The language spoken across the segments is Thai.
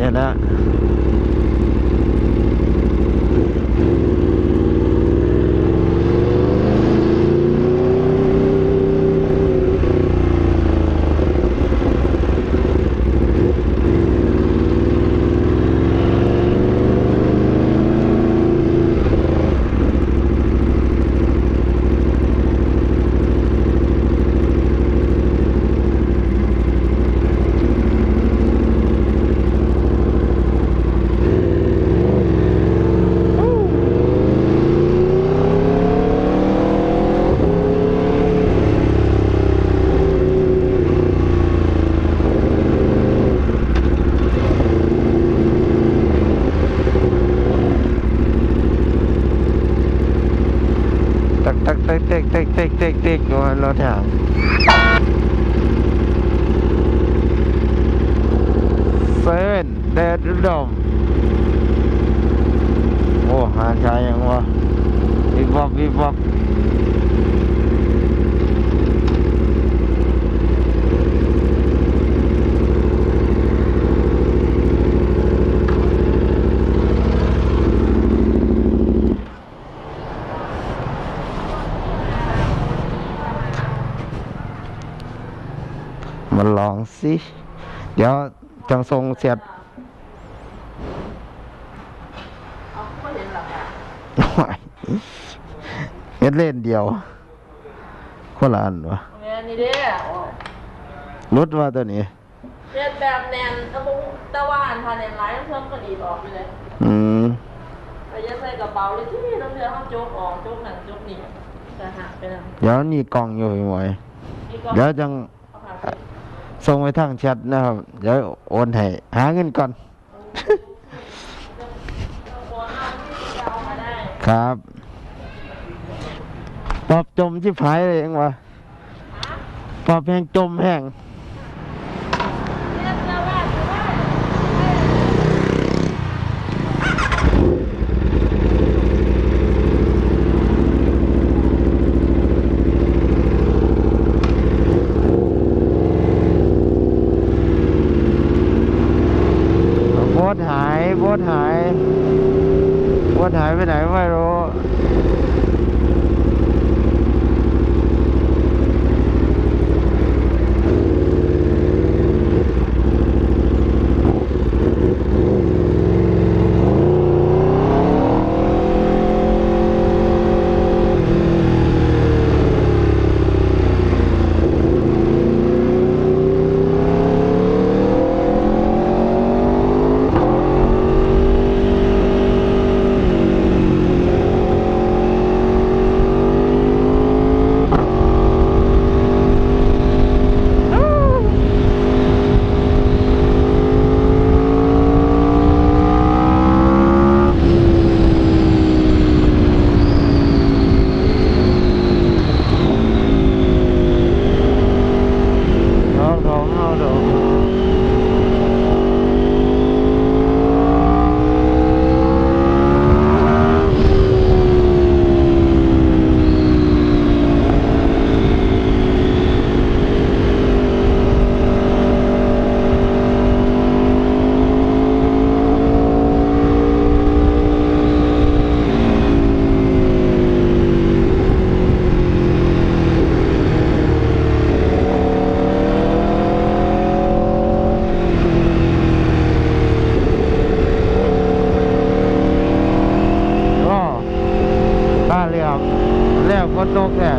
บ้าน ต็กเต็กเต็กเต็กอนรถแถวเซเว่นเดดดอมโอ้หาชายยังวะวิบวับวิบวับ มาลองสิ เดี๋ยวจังทรงเสียดเอาก็เห็นหรอกค่ะหน่อยเฮ็ดเล่นเดียวคนละอันวะแม่นี่เด้อรุดว่าตัวนี้เฮ็ดแบบแนนตะบุตะวานพาแนนไลน์เพิ่มก็ดีออกไปเลยอืมไปยัดใส่กระเป๋าเลยที่น้ำเรือเขาโจกออกโจกหนังโจกนี่จะหักไปแล้วเดี๋ยวนี่กล่องอยู่พี่หมวยนี่ก็เดี๋ยวจังเอาผ่านไป ส่งไปทางแชทนะครับ เดี๋ยวโอนให้หาเงินก่อน ครับปอบจมชิบหายเลยเองวะปอบแห้งจมแห้ง แล้วก็ตกแค่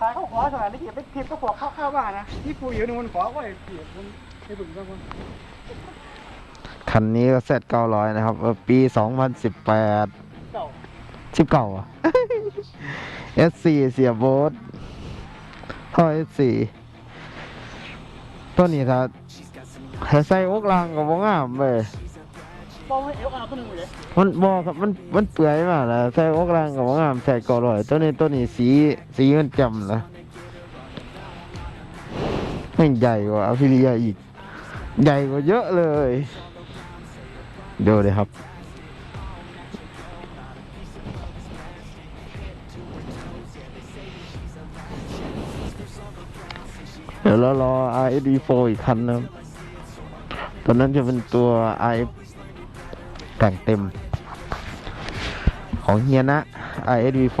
ตายเขาขอสถานที่ไปเก็บก็บอกเข้าข้าวบ้า นี่ปูอยู่ในมันขอก็ไว้เก็บมันให้บุญกันคนคันนี้ก็เสร็จเก้าร้อยนะครับเออปีสองพันสิบแปดเก่าสิบเก้าอะ S4 เสียโบสท่อ S4 ตัวนี้ถ้าถ้าใส่อกลางก็บ่งามเว้ยบอกให้เอลอาร์คนหนึ่งเลยมันบ่ครับมันมันเปื่อยมากนะใส่อกลางก็บ่งามใส่ก็อร่อย ตัวนี้ตัวนี้สีสีมันจำนะ มันใหญ่กว่าอภิริยาอีก ใหญ่กว่าเยอะเลยดูเลยครับ เดี๋ยวเรารอ RSV4 อีกคันนะครับตอนนั้นจะเป็นตัว RF แต่งเต็ม ของเฮียนะ RSV4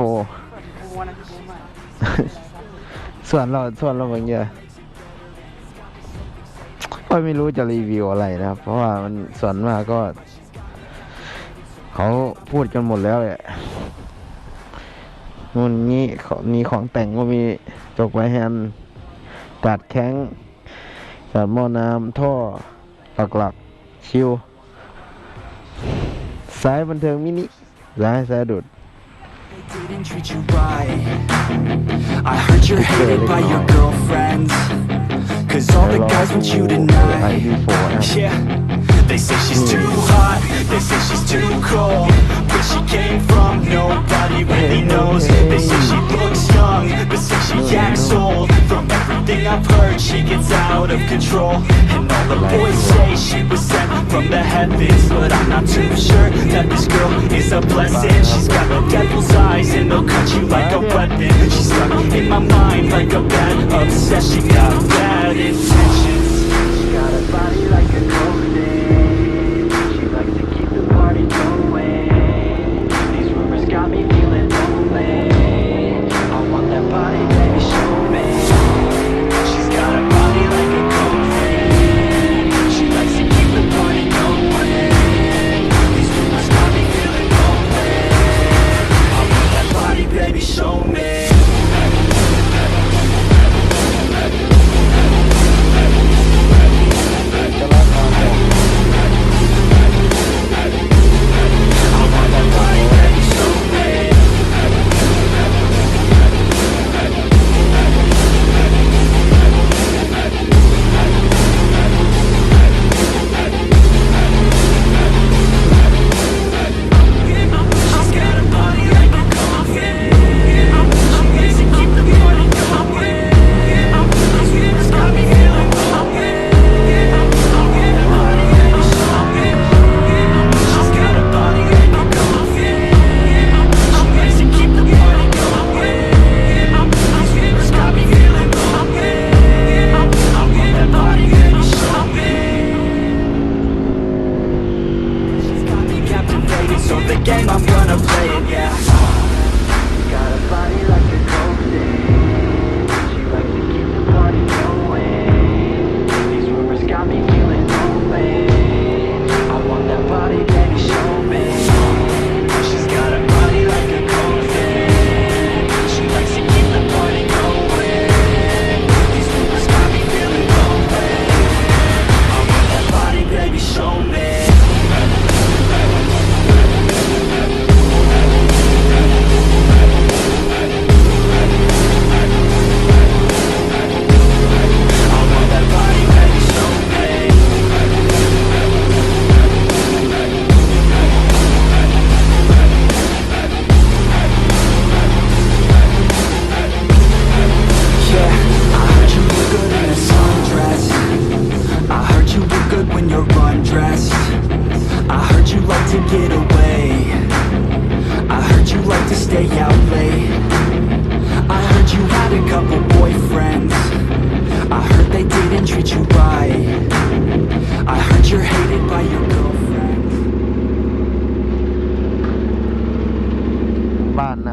ส่วนเราส่วนเราบางอย่าง ก็ไม่รู้จะรีวิวอะไรนะครับ เพราะว่ามันส่วนมากก็ เขาพูดกันหมดแล้วแหละนู่นนี่มีของแต่งก็มีจกไม้แฮนด์กัดแข้งกัดหม้อน้ำท่อหลักๆชิวสายบันเทิงมินิสายสายดุด I heard you're hated by your girlfriend Cause all the guys want you tonight Yeah. They say she's too hot. They say she's too cold. Where she came from Nobody really knows. They say she looks young But say she acts old. From everything I've heard She gets out of control. And all the boys say she was sent from the heavens But I'm not too sure That this girl is a blessing. She's got the devil's eyes And they'll cut you like a weapon. She's stuck in my mind Like a bad obsession. Got bad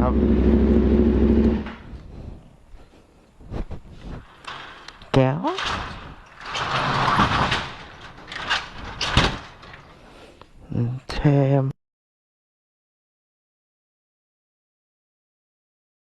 Um,